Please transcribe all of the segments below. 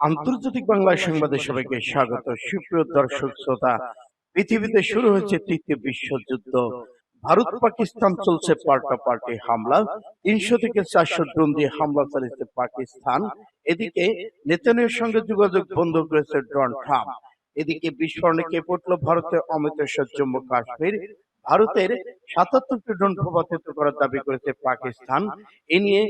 আন্তর্জাতিক বাংলা সংবাদে সবাইকে স্বাগত। সুপ্রিয় দর্শক শ্রোতা, পৃথিবীতে শুরু হয়েছে তৃতীয় বিশ্বযুদ্ধ। ভারত পাকিস্তান চলছে পাল্টা পাল্টি হামলা। তিনশো থেকে চারশো ড্রোন দিয়ে হামলা চালিয়েছে পাকিস্তান। এদিকে নেতানিয়ার সঙ্গে যোগাযোগ বন্ধ করেছে ডোনাল্ড ট্রাম্প। এদিকে বিস্ফোরণে কে পড়ল ভারতের অমৃতসর জম্মু কাশ্মীর। ভারতের সাতাত্তরটি ড্রোন ভূপাতিত করার দাবি করেছে পাকিস্তান। এ নিয়ে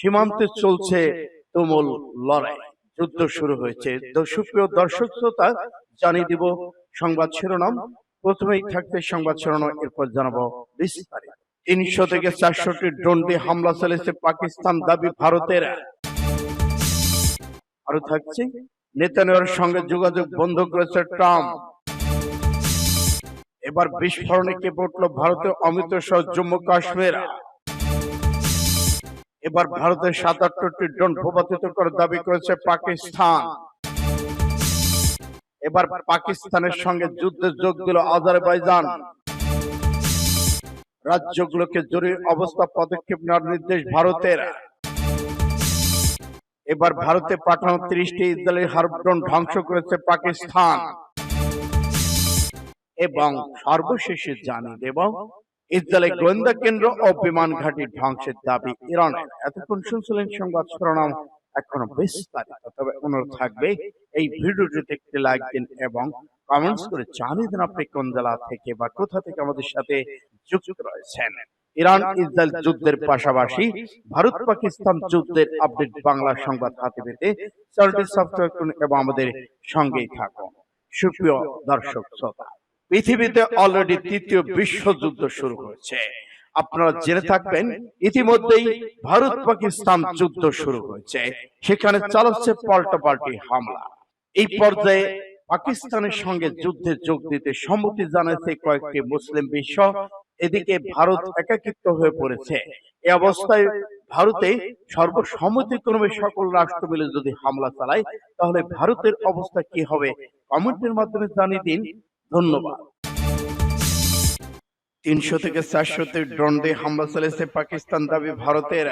সীমান্তে চলছে তুমুল লড়াই। যুদ্ধ শুরু হয়েছে। সুপ্রিয় দর্শক শ্রোতা জানিয়ে দিব সংবাদ শিরোনাম। প্রথমেই থাকতে সংবাদ শিরোনাম। এরপর জানাব বিস্তারিত। তিনশো থেকে চারশোটি ড্রোন দিয়ে হামলা চালিয়েছে পাকিস্তান দাবি ভারতের। আরও থাকছে নেতানিয়ার সঙ্গে যোগাযোগ বন্ধ করেছে ট্রাম্প। এবার বিস্ফোরণে কে পড়ল ভারতের অমৃতসর জম্মু কাশ্মীর। এবার ভারতের সাতাত্তরটি ড্রোন ভূপাতিত করার দাবি করেছে পাকিস্তান। এবার পাকিস্তানের সঙ্গে যুদ্ধে যোগ দিল আজারবাইজান। রাজ্যগুলোকে জরুরি অবস্থা পদক্ষেপ নেওয়ার নির্দেশ ভারতের। এবার ভারতে পাঠানো ত্রিশটি ইসরায়েলি হার্ব ড্রোন ধ্বংস করেছে পাকিস্তান। এবং সর্বশেষে জানিয়ে দেব ইসরায়েলের গোয়েন্দা কেন্দ্র ও বিমান ঘাঁটি ধ্বংসের দাবি ইরানের। এতক্ষণ শুনছিলেন সংবাদ শিরোনাম। এখনও বিস্তারিত। তবে অনুরোধ থাকবে এই ভিডিওটিতে একটি লাইক দিন এবং কমেন্টস করে জানিয়ে দিন আপনি কোন জেলা থেকে বা কোথা থেকে আমাদের সাথে যুক্ত রয়েছেন। ইরান ইসরায়েল যুদ্ধের পাশাপাশি ভারত পাকিস্তান যুদ্ধের আপডেট বাংলা সংবাদ হাতে পেতে চ্যানেলটি সাবস্ক্রাইব করুন এবং আমাদের সঙ্গেই থাকুন। সুপ্রিয় দর্শক শ্রোতা পৃথিবীতে অলরেডি তৃতীয় বিশ্বযুদ্ধ শুরু হয়েছে। আপনারা জেনে থাকবেন ইতিমধ্যেই ভারত পাকিস্তান যুদ্ধ শুরু হয়েছে। সেখানে চালাচ্ছে পাল্টা পাল্টি হামলা। এই পর্যায়ে পাকিস্তানের সঙ্গে যুদ্ধে যোগ দিতে সম্মতি জানাচ্ছে কয়েকটি মুসলিম বিশ্ব এদিকে ভারত একাকিত্ব হয়ে পড়েছে। এই অবস্থায় ভারতে সর্বসম্মতিক্রমে সকল রাষ্ট্র মিলে যদি হামলা চালায় তাহলে ভারতের অবস্থা কি হবে? কমেন্টের মাধ্যমে জানিয়ে দিন। ধন্যবাদ। তিনশো থেকে চারশোতে ড্রোন দিয়ে হামলা চালিয়েছে পাকিস্তান দাবি, ভারতের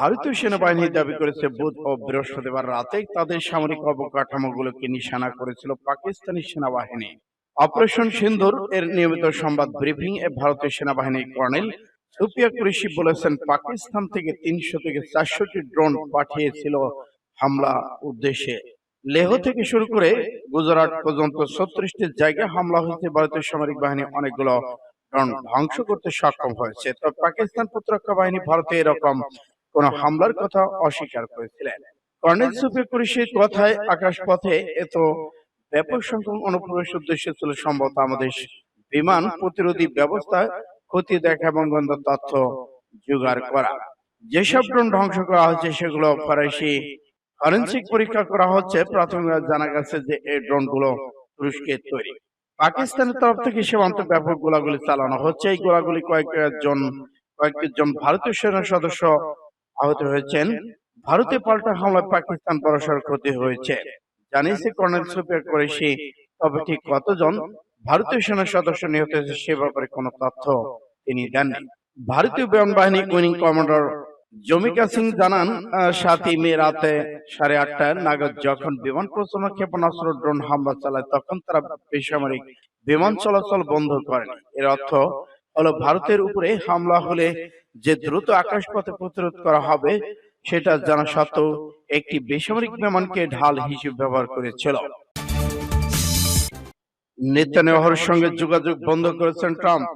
ভারতীয় সেনাবাহিনী দাবি করেছে বুধ ও বৃহস্পতিবার রাতে তাদের সামরিক অবকাঠামোগুলোকে নিশানা করেছিল পাকিস্তানি সেনাবাহিনী। অপারেশন সিন্ধুর এর নিয়মিত সংবাদ ব্রিফিং এ ভারতীয় সেনাবাহিনীর কর্নেল সুপিয়া কুরেশি বলেছেন, পাকিস্তান থেকে তিনশো থেকে চারশোটি ড্রোন পাঠিয়েছিল হামলা উদ্দেশ্যে। লেহ থেকে শুরু করে গুজরাট পর্যন্ত ছত্রিশটি জায়গায় হামলা হয়েছে ভারতীয় সামরিক বাহিনী অনেকগুলো ধ্বংস করতে সক্ষম হয়েছে। তবে পাকিস্তান প্রতিরক্ষা বাহিনী ভারতে এরকম কোন হামলার কথা অস্বীকার করেছিলেন। কর্নেল সুফিয়া কুরেশির কথায় আকাশপথে এত ব্যাপক সংখ্যক অনুপ্রবেশ উদ্দেশ্য ছিল সম্ভবত আমাদের বিমান প্রতিরোধী ব্যবস্থা ক্ষতি দেখা এবং গন্ধ তথ্য জোগাড় করা। যেসব ড্রোন ধ্বংস করা হচ্ছে সেগুলো ফরাসি ফরেন্সিক পরীক্ষা করা হচ্ছে প্রাথমিকভাবে জানা গেছে যে এই ড্রোনগুলো তুরস্কের তৈরি। পাকিস্তানের তরফ থেকে সীমান্ত ব্যাপক গোলাগুলি চালানো হচ্ছে। এই গোলাগুলি কয়েকজন কয়েকজন ভারতীয় সেনা সদস্য আহত হয়েছেন। ভারতে পাল্টা হামলায় পাকিস্তান বড়সড় ক্ষতি হয়েছে। জানিয়েছে কর্নেল সুপিয়া করেছি তবে ঠিক কতজন ভারতীয় সেনা সদস্য নিহত হয়েছে সে ব্যাপারে কোনো তথ্য তিনি দেননি। ভারতীয় বিমান বাহিনী উইনিং কমান্ডার জমিকা সিং জানান সাতই মে রাতে সাড়ে আটটা নাগাদ যখন বিমান প্রচালনা ক্ষেপণাস্ত্র ড্রোন হামলা চালায় তখন তারা বেসামরিক বিমান চলাচল বন্ধ করেন এর অর্থ হলো ভারতের উপরে হামলা হলে যে দ্রুত আকাশপথে প্রতিরোধ করা হবে সেটা জানা সত্ত্বেও একটি বেসামরিক বিমানকে ঢাল হিসেবে ব্যবহার করেছিল। নেতানিয়াহুর সঙ্গে যোগাযোগ বন্ধ করেছেন ট্রাম্প।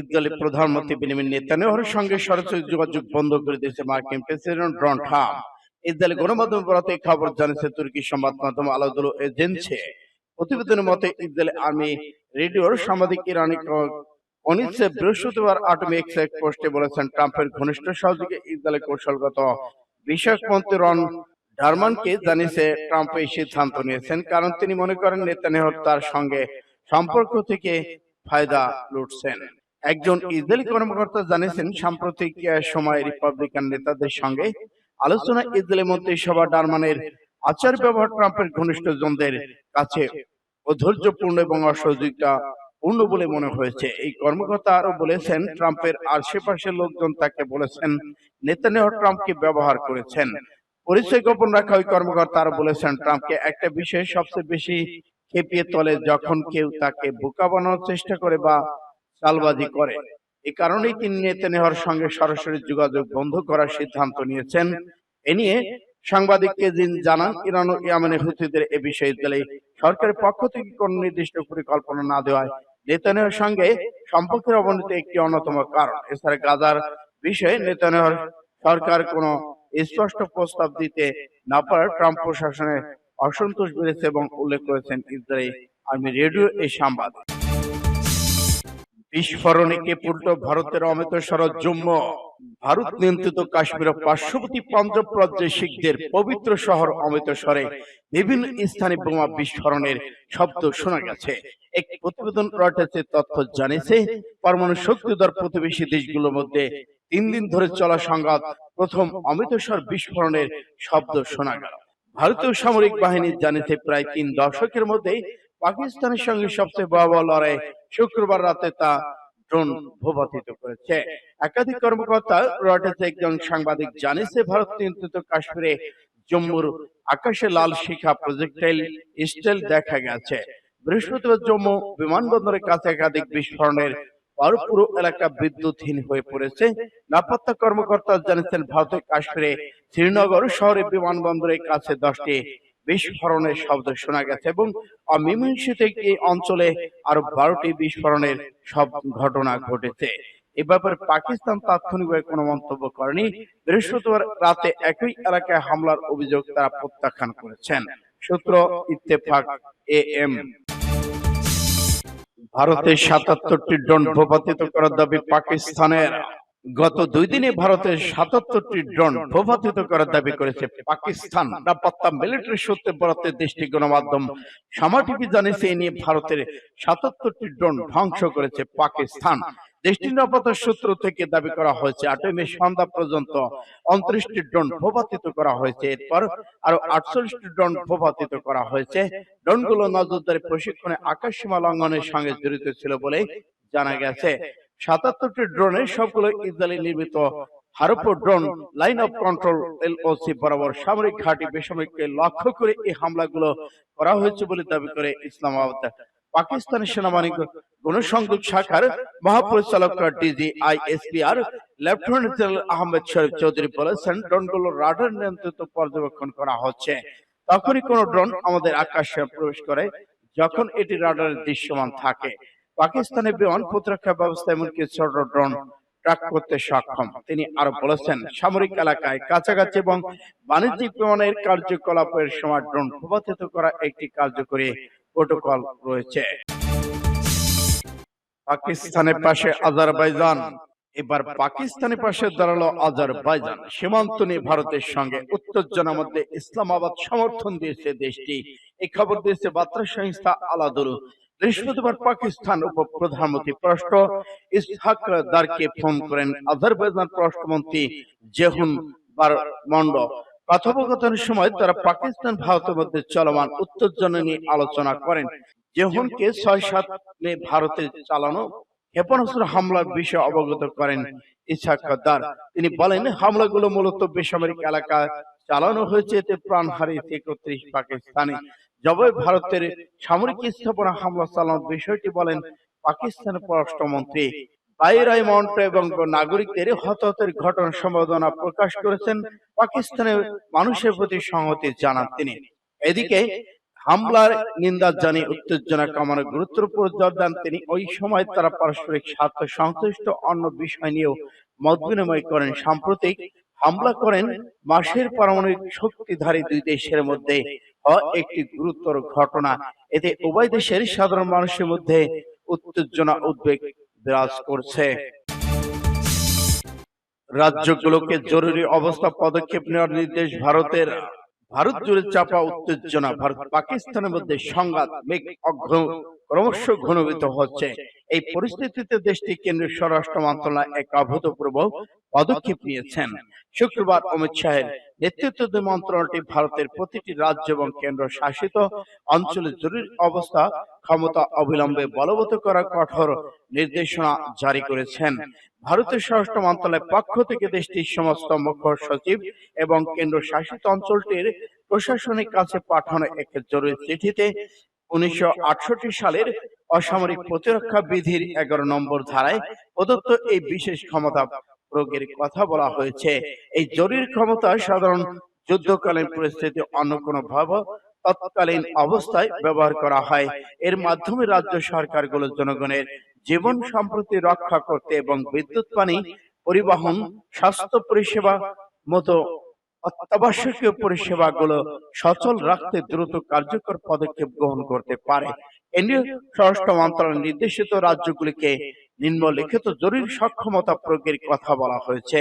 ইসরায়েলি প্রধানমন্ত্রী বেনিমিন নেতানিয়াহুর সঙ্গে সরাসরি যোগাযোগ বন্ধ করে দিয়েছে মার্কিন প্রেসিডেন্ট ডোনাল্ড ট্রাম্প। ইসরায়েলি গণমাধ্যম বরাতে খবর জানিয়েছে তুর্কি সংবাদ মাধ্যম আলাদুল এজেন্সি। প্রতিবেদনের মতে ইসরায়েলি আর্মি রেডিওর সাংবাদিক ইরানি অনিচ্ছে বৃহস্পতিবার আটমি এক পোস্টে বলেছেন, ট্রাম্পের ঘনিষ্ঠ সহযোগী ইসরায়েলের কৌশলগত বিষয়ক মন্ত্রী রন ডারমানকে জানিয়েছে, ট্রাম্প এই সিদ্ধান্ত নিয়েছেন কারণ তিনি মনে করেন নেতানিয়াহু তার সঙ্গে সম্পর্ক থেকে ফায়দা লুটছেন। একজন ইসরায়েলি কর্মকর্তা জানিয়েছেন সাম্প্রতিক সময়ে রিপাবলিকান নেতাদের সঙ্গে আলোচনা ইসরায়েলি মন্ত্রিসভা ডারমানের আচার ব্যবহার ট্রাম্পের ঘনিষ্ঠ জনদের কাছে অধৈর্যপূর্ণ এবং অসহযোগিতা পূর্ণ বলে মনে হয়েছে। এই কর্মকর্তা আরও বলেছেন ট্রাম্পের আশেপাশের লোকজন তাকে বলেছেন নেতানিয়াহু ট্রাম্পকে ব্যবহার করেছেন। পরিচয় গোপন রাখা ওই কর্মকর্তা আরও বলেছেন ট্রাম্পকে একটা বিষয়ে সবচেয়ে বেশি খেপিয়ে তোলে যখন কেউ তাকে বোকা বানানোর চেষ্টা করে বা চালবাজি করে। এই কারণেই তিনি নেতানিয়াহুর সঙ্গে সরাসরি যোগাযোগ বন্ধ করার সিদ্ধান্ত নিয়েছেন। এ নিয়ে সাংবাদিককে যিনি জানান ইরান ও ইয়ামেনের হুতিদের এ বিষয়ে সরকারের পক্ষ থেকে কোন নির্দিষ্ট পরিকল্পনা না দেওয়ায় নেতানিয়াহুর সঙ্গে সম্পর্কের অবনতি একটি অন্যতম কারণ। এছাড়া গাজার বিষয়ে নেতানিয়াহুর সরকার কোনো স্পষ্ট প্রস্তাব দিতে না পারার ট্রাম্প প্রশাসনের অসন্তোষ বেড়েছে এবং উল্লেখ করেছেন ইসরায়েলি আর্মি রেডিও এই সাংবাদিক। বিস্ফোরণে কেপুল্ট ভারতের অমৃতসর জম্মু। ভারত নিয়ন্ত্রিত কাশ্মীর পার্শ্ববর্তী পাঞ্জাব রাজ্যের শিখদের পবিত্র শহর অমৃতসরে বিভিন্ন স্থানে বোমা বিস্ফোরণের শব্দ শোনা গেছে। এক প্রতিবেদন রয়টার্সের তথ্য জানিয়েছে, পরমাণু শক্তিধর প্রতিবেশী দেশগুলোর মধ্যে তিন দিন ধরে চলা সংঘাত প্রথম অমৃতসর বিস্ফোরণের শব্দ শোনা গেল। ভারতীয় সামরিক বাহিনী জানিয়েছে, প্রায় তিন দশকের মধ্যে পাকিস্তানের সঙ্গে সবচেয়ে ভয়াবহ লড়াই শুক্রবার রাতে তা ড্রোন ভূপাতিত করেছে। একাধিক কর্মকর্তা রয়টার্স একজন সাংবাদিক জানিয়েছে, ভারত নিয়ন্ত্রিত কাশ্মীরে জম্মুর আকাশে লাল শিখা প্রজেক্টাইল স্টেল দেখা গেছে। বৃহস্পতিবার জম্মু বিমানবন্দরের কাছে একাধিক বিস্ফোরণের পর পুরো এলাকা বিদ্যুৎহীন হয়ে পড়েছে। নিরাপত্তা কর্মকর্তা জানিয়েছেন, ভারতের কাশ্মীরে শ্রীনগর শহরে বিমানবন্দরের কাছে দশটি বিস্ফোরণের শব্দ শোনা গেছে এবং অমীমাংসিত একটি অঞ্চলে আরও বারোটি বিস্ফোরণের সব ঘটনা ঘটেছে। এ ব্যাপারে পাকিস্তান তাৎক্ষণিকভাবে কোনো মন্তব্য করেনি। বৃহস্পতিবার রাতে একই এলাকায় হামলার অভিযোগ তারা প্রত্যাখ্যান করেছেন। সূত্র ইত্তেফাক এ এম ভারতের সাতাত্তরটি ড্রোন ভূপাতিত করার দাবি পাকিস্তানের। গত দুই দিনে ভারতের সাতাত্তরটি ড্রোন ভূপাতিত করার দাবি করেছে পাকিস্তান। নিরাপত্তা মিলিটারি সূত্রে বরাতে দেশটি গণমাধ্যম সামা টিভি জানিয়েছে নিয়ে ভারতের সাতাত্তরটি ড্রোন ধ্বংস করেছে পাকিস্তান। দেশটির নিরাপত্তা সূত্র থেকে দাবি করা হয়েছে, আটই মে সন্ধ্যা পর্যন্ত ড্রোন ভূপাতিত করা হয়েছে। এরপর আরও আটচল্লিশটি ড্রোন ভূপাতিত করা হয়েছে। ড্রোনগুলো নজরদারি প্রশিক্ষণে আকাশ সীমা লঙ্ঘনের সঙ্গে জড়িত ছিল বলে জানা গেছে। সাতাত্তরটি ড্রোনের সবগুলো ইসরায়েলি নির্মিত Harop drone line of control LOC বরাবর সামরিক ঘাঁটি বেসামরিককে লক্ষ্য করে এই হামলাগুলো করা হয়েছে বলে দাবি করে ইসলামাবাদ পাকিস্তানের সেনাবাহিনী গণসংযোগ শাখার মহাপরিচালক DG ISPR lieutenant general Ahmed Sharif Chaudhry বলেছেন ড্রোনগুলো রাডার নিয়ন্ত্রিত পর্যবেক্ষণ করা হচ্ছে। তখনই কোন ড্রোন আমাদের আকাশে প্রবেশ করে যখন এটি রাডারে দৃশ্যমান থাকে। পাকিস্তানের বিমান প্রতিরক্ষা ব্যবস্থা এমনকি ছোট ড্রোন ট্র্যাক করতে সক্ষম। তিনি আরও বলেছেন সামরিক এলাকায় কাছাকাছি এবং বাণিজ্যিক বিমানের কার্যকলাপের সময় ড্রোন ভূপাতিত করা একটি কার্যকরী প্রোটোকল রয়েছে। পাকিস্তানের পাশে আজারবাইজান। এবার পাকিস্তানের পাশে দাঁড়াল আজারবাইজান। সীমান্ত নিয়ে ভারতের সঙ্গে উত্তেজনার মধ্যে ইসলামাবাদ সমর্থন দিয়েছে দেশটি। এই খবর দিয়েছে বার্তা সংস্থা আলাদুল বৃহস্পতিবার পাকিস্তান উপ প্রধানমন্ত্রী ইসহাক দারকে ফোন করেন আজারবাইজান পররাষ্ট্রমন্ত্রী জেহুন বারমন্ড। কথোপকথনের সময় তারা পাকিস্তান, ভারতের মধ্যে চলমান উত্তেজনা নিয়ে আলোচনা করেন। জেহুনকে ছয় সাত মে ভারতে চালানো ক্ষেপণাস্ত্র হামলার বিষয়ে অবগত করেন ইসহাক দার। তিনি বলেন, হামলাগুলো মূলত বেসামরিক এলাকায় চালানো হয়েছে, এতে প্রাণ হারিয়েছে একত্রিশ পাকিস্তানি। জবাবে ভারতের সামরিক স্থাপনা হামলা চালানোর বিষয়টি বলেন পাকিস্তানের পররাষ্ট্রমন্ত্রী। বাইরাই মন্ট এবং নাগরিকদের হতাহতের ঘটনা সম্ভাবনা প্রকাশ করেছেন পাকিস্তানের মানুষের প্রতি সংহতি জানান তিনি। এদিকে হামলার নিন্দা জানিয়ে উত্তেজনা কমানোর গুরুত্বের উপর জোর দেন তিনি। ওই সময় তারা পারস্পরিক স্বার্থ, সংশ্লিষ্ট অন্য বিষয় নিয়েও মত বিনিময় করেন। সাম্প্রতিক হামলা করেন মাসের পারমাণবিক শক্তিধারী দুই দেশের মধ্যে একটি গুরুতর ঘটনা। এতে উভয় দেশের সাধারণ মানুষের মধ্যে উত্তেজনা, উদ্বেগ বিরাজ করছে। রাজ্যগুলোকে জরুরি অবস্থা পদক্ষেপ নেওয়ার নির্দেশ ভারতের, ভারত জুড়ে চাপা উত্তেজনা ভারত পাকিস্তানের মধ্যে সংঘাত মেঘ অঘ্র- ক্রমশ ঘনীভূত হচ্ছে। এই পরিস্থিতিতে দেশটি কেন্দ্রীয় স্বরাষ্ট্র মন্ত্রণালয় এক অভূতপূর্ব পদক্ষেপ নিয়েছেন। শুক্রবার অমিত শাহের নেতৃত্বাধীন মন্ত্রণালয়টি ভারতের প্রতিটি রাজ্য এবং কেন্দ্র শাসিত অঞ্চলে জরুরি অবস্থা ক্ষমতা অবিলম্বে বলবৎ করা কঠোর নির্দেশনা জারি করেছেন। ভারতের স্বরাষ্ট্র মন্ত্রণালয়ের পক্ষ থেকে দেশটির সমস্ত মুখ্য সচিব এবং কেন্দ্র শাসিত অঞ্চলটির প্রশাসনিক কাছে পাঠানো এক জরুরি চিঠিতে উনিশশো আটষট্টি সালের অসামরিক প্রতিরক্ষা বিধির এগারো নম্বর ধারায় প্রদত্ত এই বিশেষ ক্ষমতা প্রয়োগের কথা বলা হয়েছে। এই জরুরি ক্ষমতা সাধারণ যুদ্ধকালীন পরিস্থিতি অন্য কোনো ভাব তৎকালীন অবস্থায় ব্যবহার করা হয়। এর মাধ্যমে রাজ্য সরকারগুলো জনগণের জীবন সম্প্রতি রক্ষা করতে এবং বিদ্যুৎ পানি, পরিবহন, স্বাস্থ্য পরিষেবা মতো অত্যাবশ্যকীয় পরিষেবাগুলো সচল রাখতে দ্রুত কার্যকর পদক্ষেপ গ্রহণ করতে পারে। কেন্দ্রীয় স্বরাষ্ট্র মন্ত্রণালয় নির্দেশিত রাজ্যগুলিকে নিম্নলিখিত জরুরি সক্ষমতা প্রয়োগের কথা বলা হয়েছে।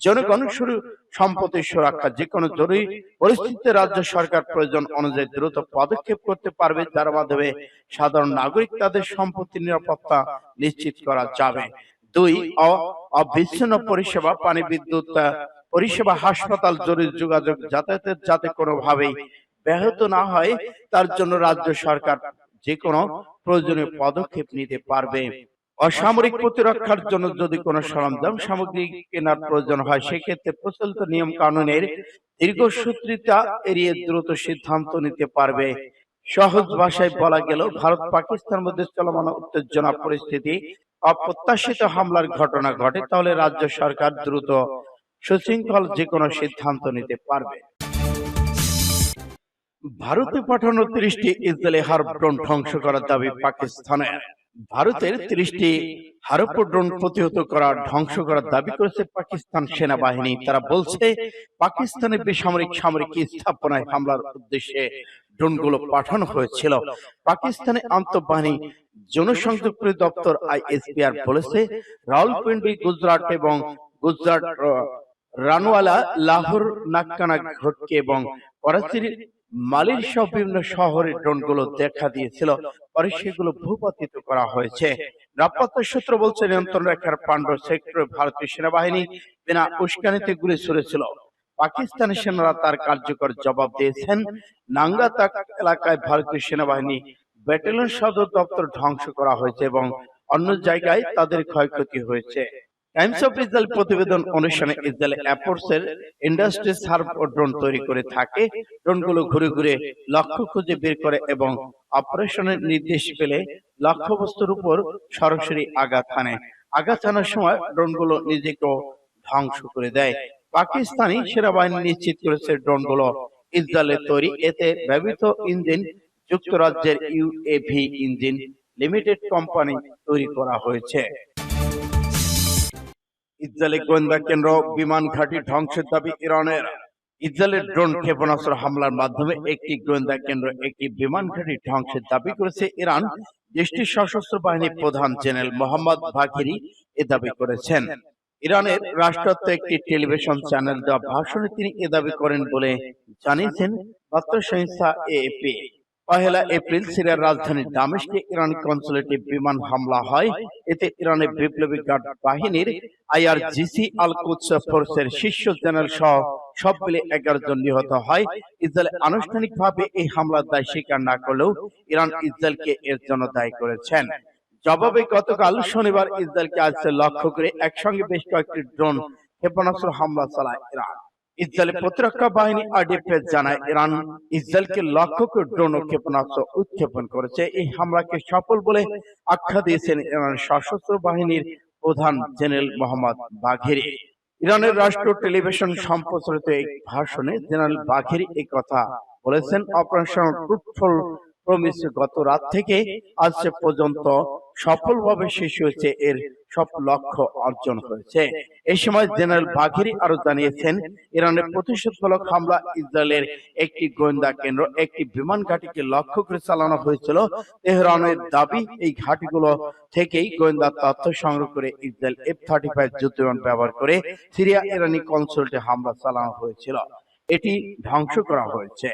জনগণ শুরু সম্পত্তি সুরক্ষা যে কোনো জরুরি পরিস্থিতিতে রাজ্য সরকার প্রয়োজন অনুযায়ী দ্রুত পদক্ষেপ করতে পারবে, যার মাধ্যমে সাধারণ নাগরিক তাদের সম্পত্তির নিরাপত্তা নিশ্চিত করা যাবে। দুই অবিচ্ছিন্ন পরিষেবা, পানি, বিদ্যুৎ পরিষেবা হাসপাতাল জরুরি যোগাযোগ যাতায়াতের যাতে কোনোভাবেই ব্যাহত না হয় তার জন্য রাজ্য সরকার যে কোনো প্রয়োজনীয় পদক্ষেপ নিতে পারবে। অসামরিক প্রতিরক্ষার জন্য যদি কোনো সরঞ্জাম সামগ্রী কেনার প্রয়োজন হয় সেক্ষেত্রে প্রচলিত নিয়ম কানুনের দীর্ঘসূত্রিতা এড়িয়ে দ্রুত সিদ্ধান্ত নিতে পারবে। সহজ ভাষায় বলা গেল ভারত পাকিস্তান মধ্যে চলমান উত্তেজনা পরিস্থিতি অপ্রত্যাশিত হামলার ঘটনা ঘটে তাহলে রাজ্য সরকার দ্রুত সুশৃঙ্খল যে কোনো সিদ্ধান্ত নিতে পারবে। ভারতে পাঠানো ত্রিশটি ইসরায়েলি হার্ব ড্রোন ধ্বংস করার দাবি পাকিস্তানের। ভারতের ত্রিশটি হারপ ড্রোন প্রতিহত করা ধ্বংস করার দাবি করেছে পাকিস্তান সেনাবাহিনী। তারা বলছে পাকিস্তানের বেসামরিক সামরিক স্থাপনায় হামলার উদ্দেশ্যে ড্রোনগুলো পাঠানো হয়েছিল। পাকিস্তানের আন্তঃবাহিনী জনসংযোগ দপ্তর আইএসপিআর বলেছে রাওয়ালপিন্ডি গুজরাট এবং গুজরাট রানওয়ালা লাহোর নাক্কানা ঘটকে এবং করাচির মালির সহ বিভিন্ন শহরে ড্রোনগুলো দেখা দিয়েছিল। পরে সেগুলো ভূপাতিত করা হয়েছে। নিরাপত্তা সূত্র বলছে নিয়ন্ত্রণ রেখার পাণ্ডব সেক্টরে ভারতীয় সেনাবাহিনী বিনা উস্কানিতে গুলি ছুড়েছিল পাকিস্তানি সেনারা তার কার্যকর জবাব দিয়েছেন। নাঙ্গাতাক এলাকায় ভারতীয় সেনাবাহিনী ব্যাটালিয়ন সদর দপ্তর ধ্বংস করা হয়েছে এবং অন্য জায়গায় তাদের ক্ষয়ক্ষতি হয়েছে। টাইমস অফ ইসরায়েল প্রতিবেদন অনুসারে ইসরায়েল এয়ারফোর্সের ইন্ডাস্ট্রি সার্ভ ড্রোন তৈরি করে থাকে। ড্রোনগুলো ঘুরে ঘুরে লক্ষ্য খুঁজে বের করে এবং অপারেশনের নির্দেশ পেলে লক্ষ্যবস্তুর উপর সরাসরি আঘাত হানে। আঘাত হানার সময় ড্রোনগুলো নিজেকে ধ্বংস করে দেয়। পাকিস্তানি সেনাবাহিনী নিশ্চিত করেছে ড্রোনগুলো ইসরায়েলের তৈরি। এতে ব্যবহৃত ইঞ্জিন যুক্তরাজ্যের ইউএভি ইঞ্জিন লিমিটেড কোম্পানি তৈরি করা হয়েছে ইসরায়েলি গোয়েন্দা কেন্দ্র বিমান ঘাঁটি ধ্বংসের দাবি ইরানের। ইসরায়েলের ড্রোন ক্ষেপণাস্ত্র হামলার মাধ্যমে একটি গোয়েন্দা কেন্দ্র একটি বিমান ঘাঁটি ধ্বংসের দাবি করেছে ইরান। দেশটির সশস্ত্র বাহিনী প্রধান জেনারেল মোহাম্মদ বাঘিরি এ দাবি করেছেন। ইরানের রাষ্ট্রত্ব একটি টেলিভিশন চ্যানেল দেওয়া ভাষণে তিনি এ দাবি করেন বলে জানিয়েছেন বার্তা সংস্থা এএপি পহেলা এপ্রিল সিরিয়ার রাজধানী দামেস্কে ইরান কনসুলেটে বিমান হামলা হয়। এতে ইরানের বিপ্লবী গার্ড বাহিনীর আইআরজিসি আল কুদস ফোর্সের শীর্ষ জেনারেল সহ সব মিলে এগারো জন নিহত হয়। ইসরায়েল আনুষ্ঠানিকভাবে এই হামলার দায় স্বীকার না করলেও ইরান ইসরায়েলকে এর জন্য দায়ী করেছেন। জবাবে গতকাল শনিবার ইসরায়েলকে আজ লক্ষ্য করে একসঙ্গে বেশ কয়েকটি ড্রোন ক্ষেপণাস্ত্র হামলা চালায় ইরান। ইসরায়েলের প্রতিরক্ষা বাহিনী আরডিএফ জানায় ইরান ইসরায়েলকে লক্ষ্য করে ড্রোন ও ক্ষেপণাস্ত্র উৎক্ষেপণ করেছে। এই হামলাকে সফল বলে আখ্যা দিয়েছেন ইরান সশস্ত্র বাহিনীর প্রধান জেনারেল মোহাম্মদ বাঘেরি। ইরানের রাষ্ট্র টেলিভিশন সম্প্রচারিত এক ভাষণে জেনারেল বাঘেরি এই কথা বলেছেন। অপারেশন ফ্রুটফুল প্রমিস গত রাত থেকে আজ পর্যন্ত সফলভাবে শেষ হয়েছে, এর সব লক্ষ্য অর্জন হয়েছে। এই সময় জেনারেল বাঘেরি আরও জানিয়েছেন, ইরানের প্রতিশোধমূলক হামলা ইসরায়েলের একটি গোয়েন্দা কেন্দ্র, একটি বিমান ঘাঁটিকে লক্ষ্য করে চালানো হয়েছিল। তেহরানের দাবি, এই ঘাঁটিগুলো থেকেই গোয়েন্দা তথ্য সংগ্রহ করে ইসরায়েল এফ থার্টি ফাইভ যুদ্ধবিমান ব্যবহার করে সিরিয়া ইরানি কনসুলেটে হামলা চালানো হয়েছিল। এটি ধ্বংস করা হয়েছে।